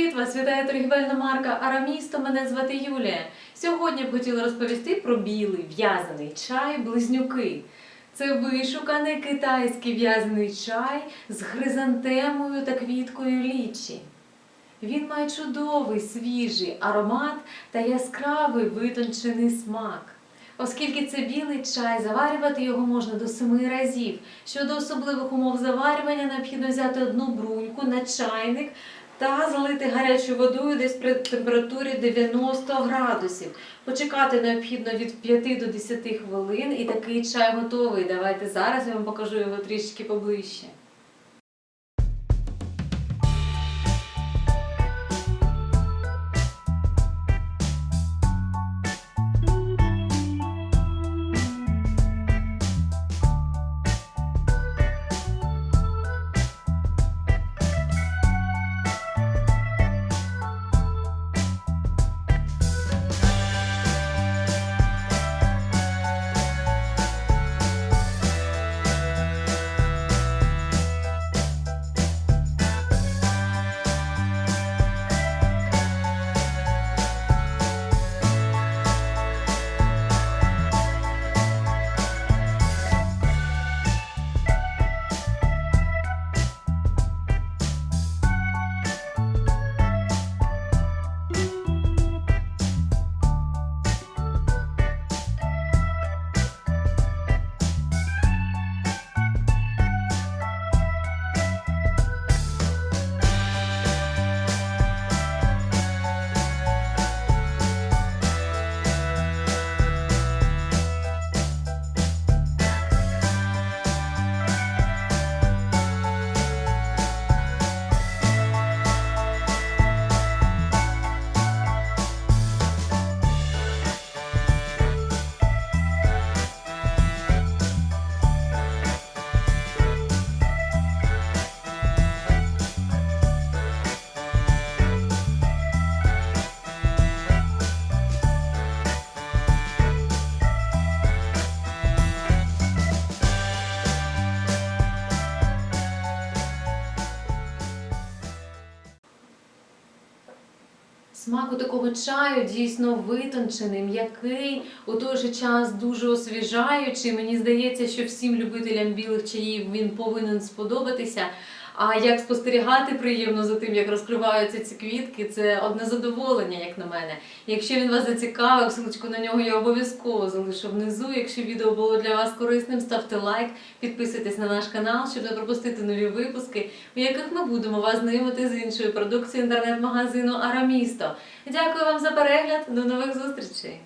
Привіт! Вас вітає торгівельна марка Арамісто. Мене звати Юлія. Сьогодні б хотіла розповісти про білий в'язаний чай близнюки. Це вишуканий китайський в'язаний чай з хризантемою та квіткою лічі. Він має чудовий свіжий аромат та яскравий витончений смак. Оскільки це білий чай, заварювати його можна до семи разів. Щодо особливих умов заварювання, необхідно взяти одну бруньку на чайник та залити гарячою водою десь при температурі 90 градусів. Почекати необхідно від 5 до 10 хвилин і такий чай готовий. Давайте зараз я вам покажу його трішки поближче. Смак у такого чаю дійсно витончений, м'який, у той же час дуже освіжаючий. Мені здається, що всім любителям білих чаїв він повинен сподобатися. А як спостерігати приємно за тим, як розкриваються ці квітки, це одне задоволення, як на мене. Якщо він вас зацікавив, ссылочку на нього я обов'язково залишу внизу. Якщо відео було для вас корисним, ставте лайк, підписуйтесь на наш канал, щоб не пропустити нові випуски, у яких ми будемо вас знайомити з іншою продукцією інтернет-магазину Арамісто. Дякую вам за перегляд, до нових зустрічей!